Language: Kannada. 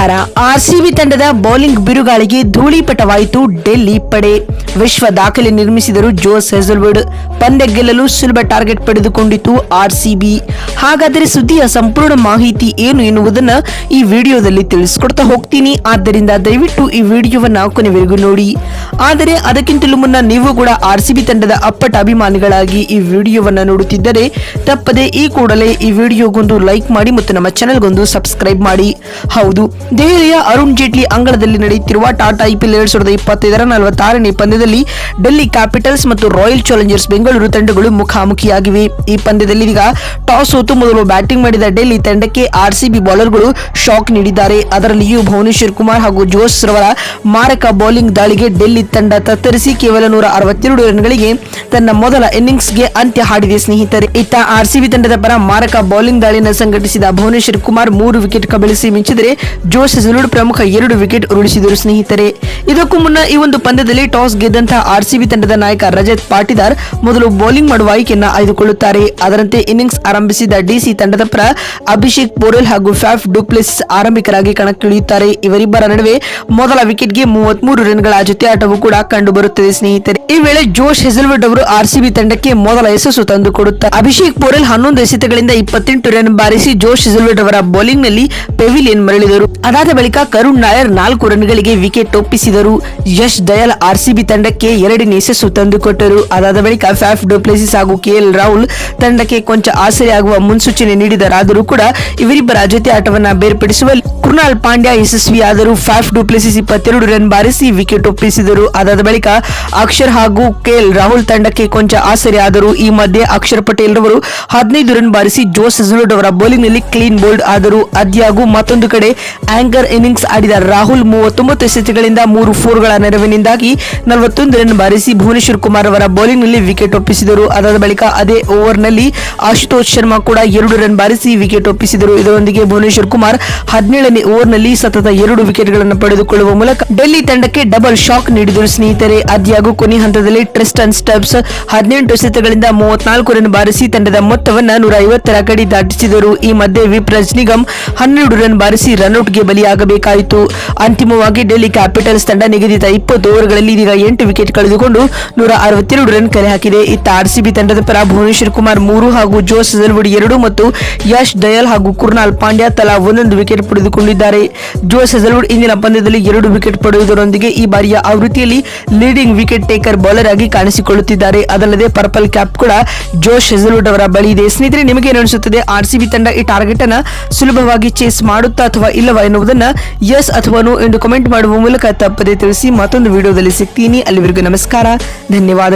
ನಮಸ್ಕಾರ ಆರ್ಸಿಬಿ ತಂಡದ ಬೌಲಿಂಗ್ ಬಿರುಗಾಳಿಗೆ ಧೂಳಿಪಟವಾಯಿತು ಡೆಲ್ಲಿ ಪಡೆ. ವಿಶ್ವ ದಾಖಲೆ ನಿರ್ಮಿಸಿದರು ಜೋಸ್ ಹೆಸಲ್ವುಡ್ ಪಂದ್ಯ ಗೆಲ್ಲಲು ಸುಲಭ ಟಾರ್ಗೆಟ್ ಪಡೆದುಕೊಂಡಿತು ಆರ್ಸಿಬಿ. ಹಾಗಾದರೆ ಸುದ್ದಿಯ ಸಂಪೂರ್ಣ ಮಾಹಿತಿ ಏನು ಎನ್ನುವುದನ್ನು ಈ ವಿಡಿಯೋದಲ್ಲಿ ತಿಳಿಸಿಕೊಡ್ತಾ ಹೋಗ್ತೀನಿ. ಆದ್ದರಿಂದ ದಯವಿಟ್ಟು ಈ ವಿಡಿಯೋವನ್ನ ಕೊನೆವರೆಗೂ ನೋಡಿ. ಆದರೆ ಅದಕ್ಕಿಂತಲೂ ಮುನ್ನ ನೀವು ಕೂಡ ಆರ್ಸಿಬಿ ತಂಡದ ಅಪ್ಪಟ ಅಭಿಮಾನಿಗಳಾಗಿ ಈ ವಿಡಿಯೋವನ್ನ ನೋಡುತ್ತಿದ್ದರೆ ತಪ್ಪದೆ ಈ ಕೂಡಲೇ ಈ ವಿಡಿಯೋಗೊಂದು ಲೈಕ್ ಮಾಡಿ ಮತ್ತು ನಮ್ಮ ಚಾನೆಲ್ಗೊಂದು ಸಬ್ಸ್ಕ್ರೈಬ್ ಮಾಡಿ. ಹೌದು ದೆಹಲಿಯ ಅರುಣ್ ಜೇಟ್ಲಿ ಅಂಗಳದಲ್ಲಿ ನಡೆಯುತ್ತಿರುವ ಟಾಟಾ ಐಪಿಎಲ್ ಎರಡ್ ಸಾವಿರದ ಇಪ್ಪತ್ತೈದರ ನಲವತ್ತಾರನೇ ಪಂದ್ಯದಲ್ಲಿ ಡೆಲ್ಲಿ ಕ್ಯಾಪಿಟಲ್ಸ್ ಮತ್ತು ರಾಯಲ್ ಚಾಲೆಂಜರ್ಸ್ ಬೆಂಗಳೂರು ತಂಡಗಳು ಮುಖಾಮುಖಿಯಾಗಿವೆ. ಈ ಪಂದ್ಯದಲ್ಲಿ ಈಗ ಟಾಸ್ ಸೋತು ಮೊದಲು ಬ್ಯಾಟಿಂಗ್ ಮಾಡಿದ ಡೆಲ್ಲಿ ತಂಡಕ್ಕೆ ಆರ್ಸಿಬಿ ಬೌಲರ್ಗಳು ಶಾಕ್ ನೀಡಿದ್ದಾರೆ. ಅದರಲ್ಲಿಯೂ ಭುವನೇಶ್ವರ್ ಕುಮಾರ್ ಹಾಗೂ ಜೋಸ್ ರವರ ಮಾರಕ ಬೌಲಿಂಗ್ ದಾಳಿಗೆ ಡೆಲ್ಲಿ ತಂಡ ತತ್ತರಿಸಿ ಕೇವಲ ನೂರ ಅರವತ್ತೆರಡು ರನ್ಗಳಿಗೆ ತನ್ನ ಮೊದಲ ಇನ್ನಿಂಗ್ಸ್ಗೆ ಅಂತ್ಯ ಹಾಡಿದೆ. ಸ್ನೇಹಿತರೆ ಇತ್ತ ಆರ್ಸಿಬಿ ತಂಡದ ಪರ ಮಾರಕ ಬೌಲಿಂಗ್ ದಾಳಿಯನ್ನು ಸಂಘಟಿಸಿದ ಭುವನೇಶ್ವರ್ ಕುಮಾರ್ ಮೂರು ವಿಕೆಟ್ ಕಬಳಿಸಿ ಮಿಂಚಿದರೆ ಜೋಶ್ ಜಲೂಡ್ ಪ್ರಮುಖ ಎರಡು ವಿಕೆಟ್ ಉರುಳಿಸಿದರು ಸ್ನೇಹಿತರೆ. ಇದಕ್ಕೂ ಮುನ್ನ ಈ ಒಂದು ಪಂದ್ಯದಲ್ಲಿ ಟಾಸ್ ಗೆದ್ದಂತಹ ಆರ್ಸಿಬಿ ತಂಡದ ನಾಯಕ ರಜತ್ ಪಾಟಿದಾರ್ ಮೊದಲು ಬೌಲಿಂಗ್ ಮಾಡುವ ಆಯ್ಕೆಯನ್ನು ಆಯ್ದುಕೊಳ್ಳುತ್ತಾರೆ. ಅದರಂತೆ ಇನ್ನಿಂಗ್ಸ್ ಆರಂಭಿಸಿದ ಡಿಸಿ ತಂಡದ ಪರ ಅಭಿಷೇಕ್ ಪೋರೆಲ್ ಹಾಗೂ ಫ್ಯಾಫ್ ಡುಪ್ಲೆಸ್ ಆರಂಭಿಕರಾಗಿ ಕಣಕ್ಕಿಳಿಯುತ್ತಾರೆ. ಇವರಿಬ್ಬರ ನಡುವೆ ಮೊದಲ ವಿಕೆಟ್ಗೆ ಮೂವತ್ಮೂರು ರನ್ಗಳ ಜೊತೆ ಆಟವು ಕೂಡ ಕಂಡುಬರುತ್ತದೆ ಸ್ನೇಹಿತರೆ. ಈ ವೇಳೆ ಜೋಶ್ ಹೆಸಲ್ವುಡ್ ಅವರು ಆರ್ಸಿಬಿ ತಂಡಕ್ಕೆ ಮೊದಲ ಯಶಸ್ಸು ತಂದುಕೊಡುತ್ತಾರೆ ಅಭಿಷೇಕ್ ಪೋರೆಲ್ ಹನ್ನೊಂದು ಎಸೆತಗಳಿಂದ ಇಪ್ಪತ್ತೆಂಟು ರನ್ ಬಾರಿಸಿ ಜೋಶ್ ಹೆಸಲ್ವುಡ್ ಅವರ ಬೌಲಿಂಗ್ನಲ್ಲಿ ಪೆವಿಲಿಯನ್ ಮರಳಿದರು. ಅದಾದ ಬಳಿಕ ಕರುಣ್ ನಾಯರ್ ನಾಲ್ಕು ರನ್ಗಳಿಗೆ ವಿಕೆಟ್ ಒಪ್ಪಿಸಿದರು. ಯಶ್ ದಯಾಲ್ ಆರ್ಸಿಬಿ ತಂಡಕ್ಕೆ ಎರಡನೇ ಯಶಸ್ಸು ತಂದುಕೊಟ್ಟರು. ಅದಾದ ಬಳಿಕ ಫ್ಯಾಫ್ ಡೊಪ್ಲೆಸಿಸ್ ಹಾಗೂ ಕೆಎಲ್ ರಾಹುಲ್ ತಂಡಕ್ಕೆ ಕೊಂಚ ಆಸರೆಯಾಗುವ ಮುನ್ಸೂಚನೆ ನೀಡಿದರಾದರೂ ಕೂಡ ಇವರಿಬ್ಬರ ಜೊತೆ ಆಟವನ್ನ ಬೇರ್ಪಡಿಸುವಲ್ಲಿ ಕೃಣಾಲ್ ಪಾಂಡ್ಯ ಯಶಸ್ವಿಯಾದರು ಫ್ಯಾಫ್ ಡೂಪ್ಲೆಸಿಸ್ ಇಪ್ಪತ್ತೆರಡು ರನ್ ಬಾರಿಸಿ ವಿಕೆಟ್ ಒಪ್ಪಿಸಿದರು. ಅದಾದ ಬಳಿಕ ಅಕ್ಷರ್ ಹಾಗೂ ಕೆಎಲ್ ರಾಹುಲ್ ತಂಡಕ್ಕೆ ಕೊಂಚ ಆಸರೆಯಾದರು ಈ ಮಧ್ಯೆ ಅಕ್ಷರ್ ಪಟೇಲ್ ರವರು ಹದಿನೈದು ರನ್ ಬಾರಿಸಿ ಜೋಸ್ ಹೆಸಲ್ವುಡ್ ಅವರ ಬೌಲಿಂಗ್ನಲ್ಲಿ ಕ್ಲೀನ್ ಬೋಲ್ಡ್ ಆದರು. ಅದ್ಯಾಗೂ ಮತ್ತೊಂದು ಕಡೆ ಆಂಕರ್ ಇನ್ನಿಂಗ್ಸ್ ಆಡಿದ ರಾಹುಲ್ ಮೂವತ್ತೊಂಬತ್ತು ಎಸೆತಗಳಿಂದ ಮೂರು ಫೋರ್ಗಳ ನೆರವಿನಿಂದಾಗಿ ನಲವತ್ತೊಂದು ರನ್ ಬಾರಿಸಿ ಭುವನೇಶ್ವರ್ ಕುಮಾರ್ ಅವರ ಬೌಲಿಂಗ್ನಲ್ಲಿ ವಿಕೆಟ್ ಒಪ್ಪಿಸಿದರು. ಅದಾದ ಬಳಿಕ ಅದೇ ಓವರ್ನಲ್ಲಿ ಆಶುತೋಷ್ ಶರ್ಮಾ ಕೂಡ ಎರಡು ರನ್ ಬಾರಿಸಿ ವಿಕೆಟ್ ಒಪ್ಪಿಸಿದರು. ಇದರೊಂದಿಗೆ ಭುವನೇಶ್ವರ್ ಕುಮಾರ್ ಹದಿನೇಳನೇ ಓವರ್ನಲ್ಲಿ ಸತತ ಎರಡು ವಿಕೆಟ್ಗಳನ್ನು ಪಡೆದುಕೊಳ್ಳುವ ಮೂಲಕ ಡೆಲ್ಲಿ ತಂಡಕ್ಕೆ ಡಬಲ್ ಶಾಕ್ ನೀಡಿದರು. ಸ್ನೇಹಿತರೆ ಅದ್ಯಾಗೂ ಕೊನೆ ಹಂತದಲ್ಲಿ ಟ್ರೆಸ್ಟ್ ಅಂಡ್ ಸ್ಟಬ್ಸ್ ಹದಿನೆಂಟು ಎಸೆತಗಳಿಂದ ಮೂವತ್ನಾಲ್ಕು ರನ್ ಬಾರಿಸಿ ತಂಡದ ಮೊತ್ತವನ್ನು ನೂರ ಐವತ್ತರ ಕಡೆ ದಾಟಿಸಿದರು. ಈ ಮಧ್ಯೆ ವಿಪ್ರಜ್ ನಿಗಮ್ ಹನ್ನೆರಡು ರನ್ ಬಾರಿಸಿ ರನ್ಔಟ್ಗೆ ಬಲಿಯಾಗಬೇಕಾಯಿತು. ಅಂತಿಮವಾಗಿ ಡೆಲ್ಲಿ ಕ್ಯಾಪಿಟಲ್ಸ್ ತಂಡ ನಿಗದಿತ ಇಪ್ಪತ್ತು ಓವರ್ಗಳಲ್ಲಿ ಇದೀಗ ಎಂಟು ವಿಕೆಟ್ ಕಳೆದುಕೊಂಡು ನೂರ ಅರವತ್ತೆರಡು ರನ್ ಕಲೆ ಹಾಕಿದೆ. ಇತ್ತ ಆರ್ಸಿಬಿ ತಂಡದ ಪರ ಭುವನೇಶ್ವರ್ ಕುಮಾರ್ ಮೂರು ಹಾಗೂ ಜೋಸ್ ಸೆಲ್ವುಡ್ ಎರಡು ಮತ್ತು ಯಶ್ ದಯಾಲ್ ಹಾಗೂ ಕುರ್ನಾಲ್ ಪಾಂಡ್ಯ ತಲಾ ಒಂದೊಂದು ವಿಕೆಟ್ ಪಡೆದುಕೊಂಡಿದ್ದಾರೆ. ಜೋಸ್ ಹೆಸಲ್ವುಡ್ ಇಂದಿನ ಪಂದ್ಯದಲ್ಲಿ ಎರಡು ವಿಕೆಟ್ ಪಡೆಯುವುದರೊಂದಿಗೆ ಈ ಬಾರಿಯ ಆವೃತ್ತಿಯಲ್ಲಿ ಲೀಡಿಂಗ್ ವಿಕೆಟ್ ಟೇಕರ್ ಬೌಲರ್ ಆಗಿ ಕಾಣಿಸಿಕೊಳ್ಳುತ್ತಿದ್ದಾರೆ. ಅದಲ್ಲದೆ ಪರ್ಪಲ್ ಕ್ಯಾಪ್ ಕೂಡ ಜೋಶ್ ಹೆಸಲ್ವುಡ್ ಅವರ ಬಳಿ ಇದೆ. ಸ್ನೇಹಿತರೆ, ನಿಮಗೆ ಅನಿಸುತ್ತದೆ? ಆರ್ಸಿಬಿ ತಂಡ ಈ ಟಾರ್ಗೆಟ್ ಅನ್ನು ಸುಲಭವಾಗಿ ಚೇಸ್ ಮಾಡುತ್ತಾ ಅಥವಾ ಇಲ್ಲವಾ? ಎನ್ನುವುದನ್ನ ಎಸ್ ಅಥವಾ ನೋ ಎಂದು ಕಮೆಂಟ್ ಮಾಡುವ ಮೂಲಕ ತಪ್ಪದೆ ತಿಳಿಸಿ ಮತ್ತೊಂದು ವಿಡಿಯೋದಲ್ಲಿ ಸಿಗ್ತೀನಿ. ಅಲ್ಲಿವರೆಗೂ ನಮಸ್ಕಾರ. ಧನ್ಯವಾದ